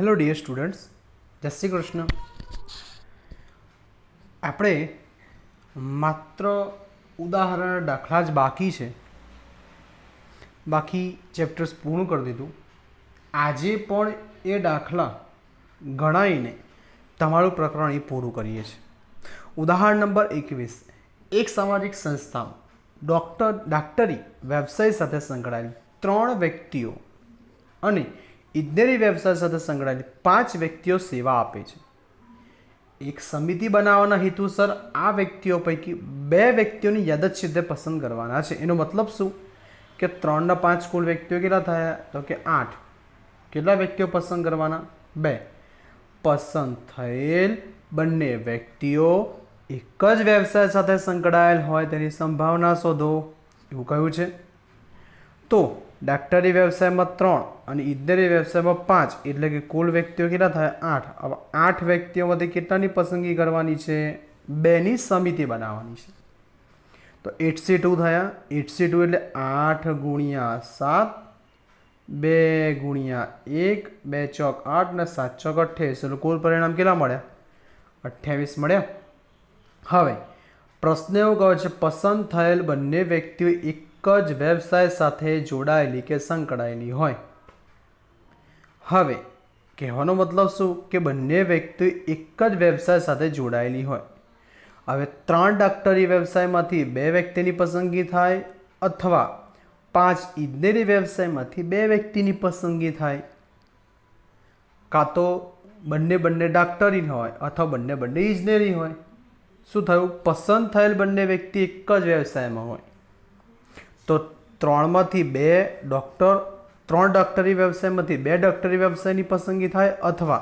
Hello dear students જય શ્રી કૃષ્ણ. આપણે માત્ર ઉદાહરણ દાખલા જ બાકી છે. બાકી ચેપ્ટર્સ પૂર્ણ કરી દીધું. આજે પણ એ દાખલા ગણાવીને તમારું પ્રકરણ એ પૂરું કરીએ છીએ. ઉદાહરણ નંબર એકવીસ. એક સામાજિક સંસ્થા ડૉક્ટર, ડાક્ટરી વ્યવસાય સાથે સંકળાયેલ ત્રણ વ્યક્તિઓ અને ઇજનેરી વ્યવસાય સાથે સંકળાયેલી પાંચ વ્યક્તિઓ સેવા આપે છે. એક સમિતિ બનાવવાના હેતુસર આ વ્યક્તિઓ પૈકી બે વ્યક્તિઓની યાદચ્છિદ્ધે પસંદ કરવાના છે. એનો મતલબ શું? કે ત્રણના પાંચ કુલ વ્યક્તિઓ કેટલા થયા? તો કે આઠ. કેટલા વ્યક્તિઓ પસંદ કરવાના? બે. પસંદ થયેલ બંને વ્યક્તિઓ એક જ વ્યવસાય સાથે સંકળાયેલ હોય તેની સંભાવના શોધો. એવું કહ્યું છે. તો ડાક્ટરી વ્યવસાયમાં ત્રણ અને ઇજનેરી વ્યવસાયમાં પાંચ, એટલે કે કુલ વ્યક્તિઓ કેટલા થયા? આઠ. હવે આઠ વ્યક્તિઓમાંથી કેટલાની પસંદગી કરવાની છે? બેની સમિતિ બનાવવાની છે. તો એટસી ટુ થયા. એટસી ટુ એટલે આઠ ગુણ્યા સાત, બે ગુણ્યા એક, બે ચોક આઠ ને સાત ચોક અઠ્યાવીસ. એટલે કુલ પરિણામ કેટલા મળ્યા? અઠ્યાવીસ મળ્યા. હવે, પ્રશ્ન એવો કહે છે, પસંદ થયેલ બંને વ્યક્તિઓ એક જ વ્યવસાય સાથે જોડાયેલી કે સંકળાયેલી હોય? હવે, કહેવાનો મતલબ શું? કે બંને વ્યક્તિ એક જ વ્યવસાય સાથે જોડાયેલી હોય. હવે ત્રણ ડાક્ટરી વ્યવસાયમાંથી બે વ્યક્તિની પસંદગી થાય અથવા પાંચ ઇજનેરી વ્યવસાયમાંથી બે વ્યક્તિની પસંદગી થાય? કાં તો બંને બંને ડાક્ટરી હોય અથવા બંને બંને ઇજનેરી હોય? શું થયું? પસંદ થયેલ બંને વ્યક્તિ એક જ વ્યવસાયમાં હોય. તો ત્રણમાંથી બે ડૉક્ટર ત્રણ ડૉક્ટરી વ્યવસાયમાંથી બે ડૉક્ટરી વ્યવસાયની પસંદગી થાય અથવા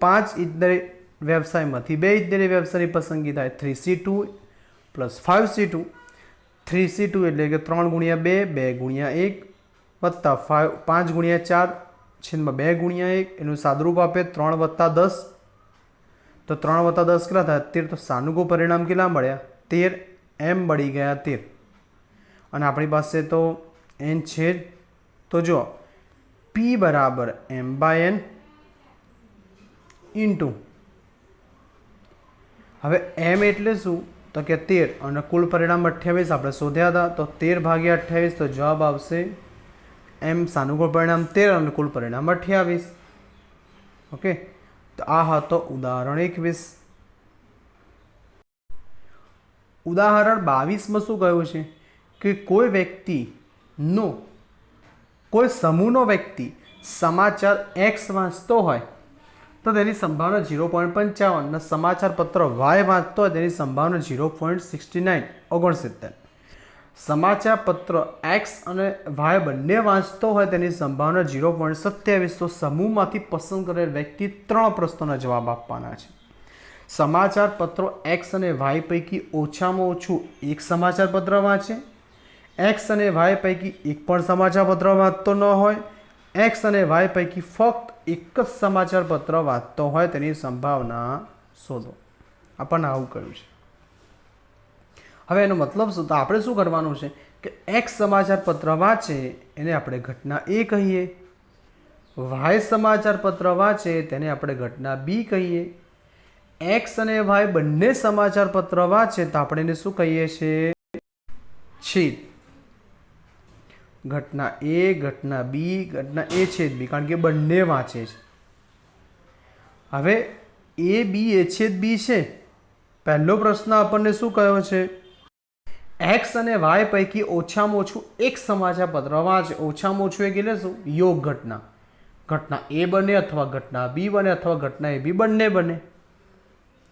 પાંચ ઇજનેરી વ્યવસાયમાંથી બે ઇજનેરી વ્યવસાયની પસંદગી થાય. Three C two plus five C two three C two એટલે કે ત્રણ ગુણ્યા બે બે ગુણ્યા એક વત્તા ફાઇવ પાંચ ગુણ્યા ચાર છેદમાં બે ગુણ્યા એક એનું સાદરૂપ આપે ત્રણ વત્તા દસ. તો ત્રણ વત્તા દસ કેટલા થાય? તેર. તો સાનુકૂળ પરિણામ કેટલા મળ્યા? તેર એમ મળી ગયા તેર. અને આપણી પાસે તો એન છે તો જો પી બરાબર એમ બાય એન ઇન્ટુ હવે એમ એટલે શું? તો કે તેર, અને કુલ પરિણામ અઠ્યાવીસ આપણે શોધ્યા હતા, તો તેર ભાગ્યા અઠ્યાવીસ, તો જવાબ આવશે એમ સાનુકૂળ પરિણામ તેર અને કુલ પરિણામ અઠ્યાવીસ. ઓકે? તો આ હતો ઉદાહરણ એકવીસ. ઉદાહરણ બાવીસમાં શું કહ્યું છે? કે કોઈ વ્યક્તિનો કોઈ સમૂહનો વ્યક્તિ સમાચાર એક્સ વાંચતો હોય, તો તેની સંભાવના ઝીરો પોઈન્ટ પંચાવન અને સમાચાર પત્ર વાય વાંચતો હોય, તેની સંભાવના ઝીરો પોઈન્ટ સિક્સટી નાઇન ઓગણસિત્તેર. સમાચાર પત્ર એક્સ અને વાય બંને વાંચતો હોય, તેની સંભાવના ઝીરો પોઈન્ટ સત્યાવીસ, તો સમૂહમાંથી પસંદ કરેલ વ્યક્તિ ત્રણ પ્રશ્નોના જવાબ આપવાના છે. સમાચાર પત્રો એક્સ અને વાય પૈકી ઓછામાં ઓછું એક સમાચાર પત્ર વાંચે એક્સ અને વાય પૈકી એક પણ સમાચાર પત્ર વાંચતો ન હોય. એક્સ અને વાય પૈકી ફક્ત એક જ સમાચારપત્ર વાંચતો હોય તેની સંભાવના શોધો. આપણને આવું કહ્યું છે. હવે એનો મતલબ શું? તો આપણે શું કરવાનું છે કે એક્સ સમાચાર પત્ર વાંચે એને આપણે ઘટના એ કહીએ. વાય સમાચાર પત્ર વાંચે તેને આપણે ઘટના બી કહીએ. એક્સ અને વાય બંને સમાચાર પત્ર વાંચે તો આપણે એને શું કહીએ છીએ? છેદ. ઘટના એ, ઘટના બી, ઘટના એ છેદ બી, કારણ કે બંને વાંચે છે. હવે એ બી, એ છેદ બી છે? પહેલો પ્રશ્ન આપણને શું કહ્યો છે? એક્સ અને વાય પૈકી ઓછામાં ઓછું એક સમાચાર પત્ર વાંચે. ઓછામાં ઓછું એક એટલે શું? યોગ ઘટના. ઘટના એ બને અથવા ઘટના બી બને અથવા ઘટના એ બી બંને બને.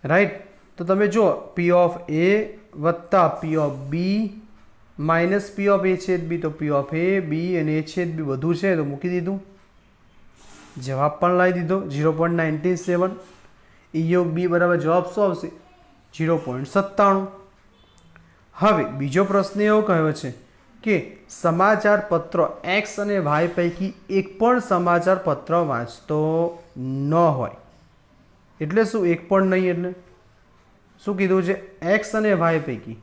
રાઈટ તો તમે જુઓ પી ઓફ એ વત્તા P of B minus P of A છેદ બી તો પી ઓફ એ, બી અને એ છેદ બી બધું છે તો મૂકી દીધું. જવાબ પણ લાવી દીધો, ઝીરો પોઈન્ટ નાઇન્ટીન સેવન. ઈ યોગ બી બરાબર જવાબ શું આવશે? ઝીરો પોઈન્ટ સત્તાણું. હવે બીજો પ્રશ્ન એવો કહ્યો છે કે સમાચાર પત્ર એક્સ અને વાય પૈકી એક પણ સમાચાર પત્ર વાંચતો ન હોય. એટલે શું એક પણ નહીં એટલે? શું કીધું છે? એક્સ અને વાય પૈકી.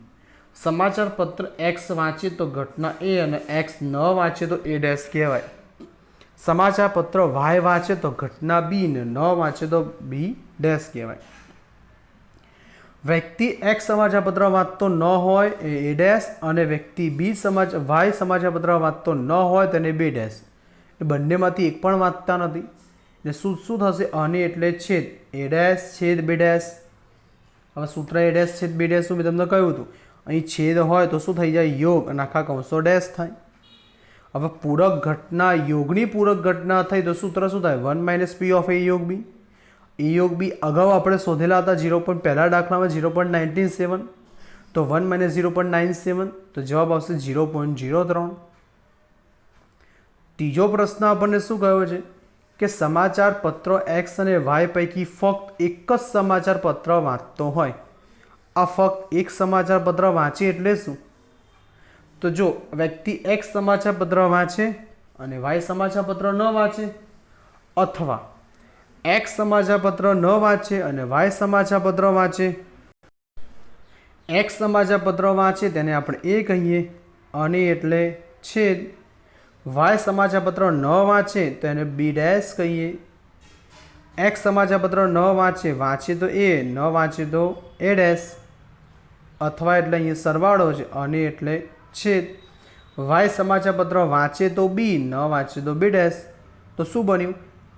સમાચાર પત્ર એક્સ વાંચે તો ઘટના એ અને એક્સ ન વાંચે તો એ ડેશ કહેવાય. સમાચાર પત્ર વાય વાંચે તો ઘટના બી ને ન વાંચે તો બી ડેશ કહેવાય. વ્યક્તિ એક્સ સમાચારપત્ર વાંચતો ન હોય એ એ અને વ્યક્તિ બી સમાજ વાય સમાચારપત્ર વાંચતો ન હોય તેને બે ડેશ એ બંનેમાંથી એક પણ વાંચતા નથી. એટલે શું શું થશે? અને એટલે છેદ. એ ડેશ છેદ બે ડેશ હવે સૂત્ર એ ડેશ છેદ બે ડેશ મેં તમને કહ્યું હતું? અહીં છેદ હોય તો શું થઈ જાય? યોગ. અને આખા કૌંસો ડેશ થાય. હવે પૂરક ઘટના, યોગની પૂરક ઘટના થઈ તો સૂત્ર શું થાય? One minus P of A યોગ બી. એ યોગ બી અગાઉ આપણે શોધેલા હતા ઝીરો પોઈન્ટ પહેલા દાખલામાં ઝીરો પોઈન્ટ નાઇન્ટીન સેવન. તો one minus zero point nine seven. તો જવાબ આવશે ઝીરો પોઈન્ટ ઝીરો ત્રણ. ત્રીજો પ્રશ્ન આપણને શું કહ્યો છે? કે સમાચાર પત્રો એક્સ અને વાય પૈકી ફક્ત એક જ સમાચાર પત્ર વાંચતો હોય. આ ફક્ત એક સમાચાર પત્ર વાંચે એટલે શું? તો જો વ્યક્તિ એક્સ સમાચાર પત્ર વાંચે અને વાય સમાચાર પત્ર ન વાંચે, અથવા એક્સ સમાચાર પત્ર ન વાંચે અને વાય સમાચાર પત્ર વાંચે એક્સ સમાચાર પત્ર વાંચે તેને આપણે એ કહીએ, અને એટલે છેદ. વાય સમાચાર પત્ર ન વાંચે તો એને બી ડેશ કહીએ. એક્સ સમાચાર પત્ર ન વાંચે વાંચે તો એ ન વાંચે તો એ ડેશ અથવા એટલે અહીંયા સરવાળો છે, અને એટલે છેદ. વાય સમાચારપત્ર વાંચે તો બી, ન વાંચે તો બી ડેશ. તો શું બન્યું?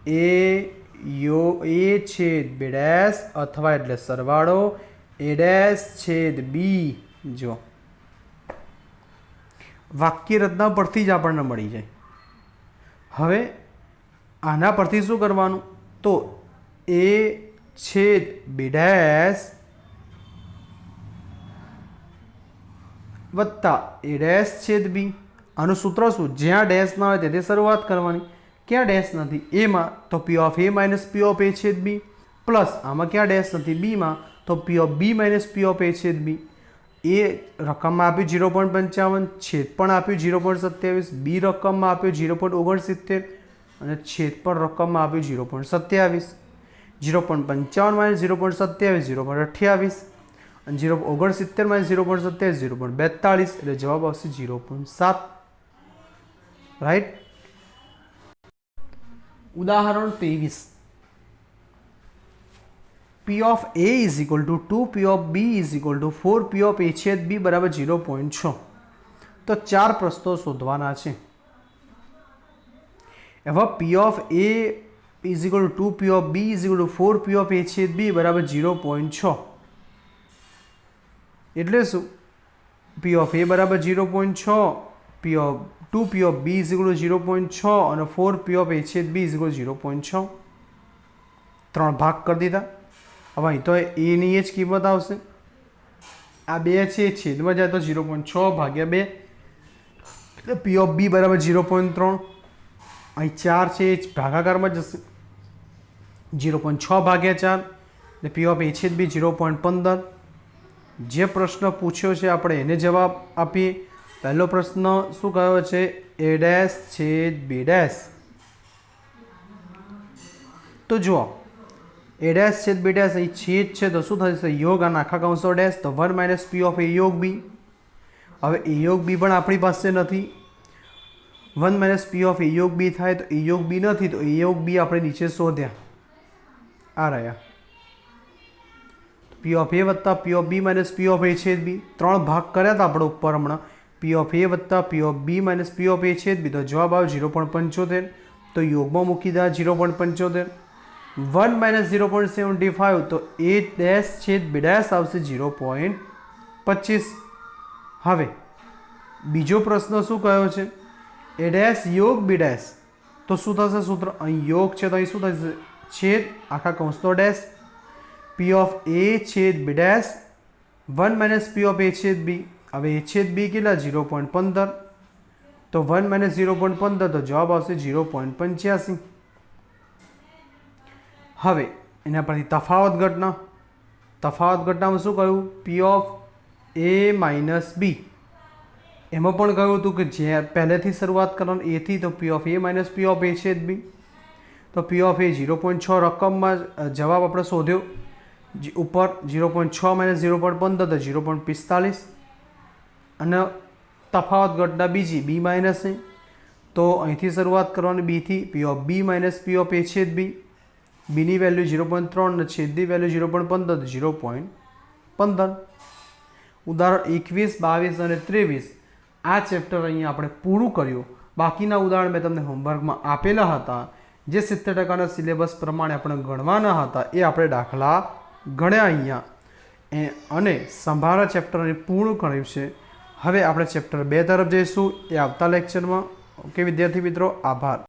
એ, યો, એ છેદ બી ડેશ અથવા એટલે સરવાળો એ ડેશ છેદ બી. જો વાક્ય રચના પરથી જ આપણને મળી જાય. હવે આના પરથી શું કરવાનું? તો એ છેદ બી ડેશ વત્તા એ ડેશ છેદ બી. આનું સૂત્ર શું? જ્યાં ડેશ ના હોય તેથી શરૂઆત કરવાની. ક્યાં ડેશ નથી? એમાં તો P of A minus P of A છેદ બી પ્લસ આમાં ક્યાં ડેશ નથી? બીમાં તો P of B minus P of A છેદ બી એ રકમમાં આપ્યું ઝીરો પોઈન્ટ પંચાવન, છેદ પણ આપ્યું ઝીરો પોઈન્ટ સત્યાવીસ બી રકમમાં આપ્યું ઝીરો પોઈન્ટ ઓગણસિત્તેર અને છેદ પણ રકમમાં આપ્યું ઝીરો પોઈન્ટ સત્યાવીસ. ઝીરો પોઈન્ટ પંચાવન માઇનસ ઝીરો પોઈન્ટ સત્યાવીસ ઝીરો પોઈન્ટ અઠ્યાવીસ. અને ઝીરો ઓગણસિત્તેર માઇનસ ઝીરો પોઈન્ટ સત્યાવીસ ઝીરો પોઈન્ટ બેતાળીસ, એટલે જવાબ આવશે ઝીરો પોઈન્ટ સાત. રાઈટ ઉદાહરણ ત્રેવીસ. P of A is equal to two P of B is equal to four P of A છેદ બી બરાબર ઝીરો પોઈન્ટ છ. તો ચાર પ્રશ્નો શોધવાના છે. એવા P of A is equal to P of B is equal to four P of A B બરાબર ઝીરો પોઈન્ટ છ. એટલે શું? પી ઓફ એ બરાબર ઝીરો પોઈન્ટ છ P of two P of B is zero point છ, અને four P of A છેદ બી is zero point છ. ત્રણ ભાગ કરી દીધા. હવે અહીં તો એની એ જ કિંમત આવશે. આ બે છે, છેદમાં જાય તો ઝીરો પોઈન્ટ છ ભાગ્યા બે. એટલે પી ઓફ બી બરાબર ઝીરો પોઈન્ટ ત્રણ. અહીં ચાર છે, એ ભાગાકારમાં જશે. ઝીરો પોઈન્ટ છ ભાગ્યા ચાર. એટલે પી ઓફ એ છેદ બી ઝીરો પોઈન્ટ પંદર. જે પ્રશ્ન પૂછ્યો છે, આપણે એને જવાબ આપીએ. પહેલો પ્રશ્ન શું કહ્યો છે? એ ડેશ છેદ બી ડેશ તો જુઓ એ ડેશ છેદ બી ડેશ અહીં છેદ છે, તો શું થશે? યોગ અને આખા કૌંસો ડેશ તો one minus P of A યોગ બી હવે એ યોગ બી પણ આપણી પાસે નથી. One minus P of A યોગ બી થાય, તો એ યોગ બી નથી, તો એ યોગ બી આપણે નીચે શોધ્યા. આ રહ્યા. પી ઓફ એ વત્તા P of B minus P of A છેદ બી ત્રણ ભાગ કર્યા હતા આપણે ઉપર હમણાં. પી ઓફ એ વત્તા P of B minus P of A છેદ બી તો જવાબ આવે ઝીરો પોઈન્ટ પંચોતેર. તો યોગમાં મૂકી દીધા ઝીરો પોઈન્ટ પંચોતેર. One minus zero point seventy five તો એ ડેશ છેદ બી ડેશ આવશે ઝીરો પોઈન્ટ પચીસ. હવે, બીજો પ્રશ્ન શું કયો છે? એ ડેશ યોગ બી ડેશ તો શું થશે સૂત્ર? અહીં યોગ છે તો અહીં શું થશે? છેદ. આખા કૌંસનો ડેશ પી ઓફ એ છેદ B dash one minus P of A છેદ બી હવે એ છેદ બી કેટલા? ઝીરો પોઈન્ટ પંદર. તો વન માઇનસ ઝીરો પોઈન્ટ પંદર, તો જવાબ આવશે ઝીરો પોઈન્ટ પંચ્યાસી. હવે એના પરથી તફાવત ઘટના. તફાવત ઘટનામાં શું કહ્યું? પી ઓફ એ માઇનસ બી એમાં પણ કહ્યું હતું કે જે પહેલેથી શરૂઆત કરવાની એથી તો P of A minus P of A છે બી તો P of A zero point છ રકમમાં જવાબ આપણે શોધ્યો. ઉપર ઝીરો પોઈન્ટ છ માઇનસ ઝીરો પોઈન્ટ પંદર, તો ઝીરો પોઈન્ટ પિસ્તાલીસ. અને તફાવત ઘટના બીજી, બી માઇનસ એ. તો અહીંથી શરૂઆત કરવાની બીથી P of B minus P of A છેદ બી બીની વેલ્યુ ઝીરો પોઈન્ટ ત્રણ અને છેદની વેલ્યુ ઝીરો પોઈન્ટ પંદર ઝીરો પોઈન્ટ પંદર. ઉદાહરણ એકવીસ, બાવીસ અને ત્રેવીસ. આ ચેપ્ટર અહીંયા આપણે પૂરું કર્યું. બાકીના ઉદાહરણ મેં તમને હોમવર્કમાં આપેલા હતા. જે સિત્તેર ટકાના સિલેબસ પ્રમાણે આપણે ગણવાના હતા, એ આપણે દાખલા ગણ્યા અહીંયા. એ અને સંભાળા ચેપ્ટરને પૂર્ણ કર્યું છે. હવે આપણે ચેપ્ટર બે તરફ જઈશું. એ આવતા લેક્ચરમાં ઓકે, વિદ્યાર્થી મિત્રો, આભાર.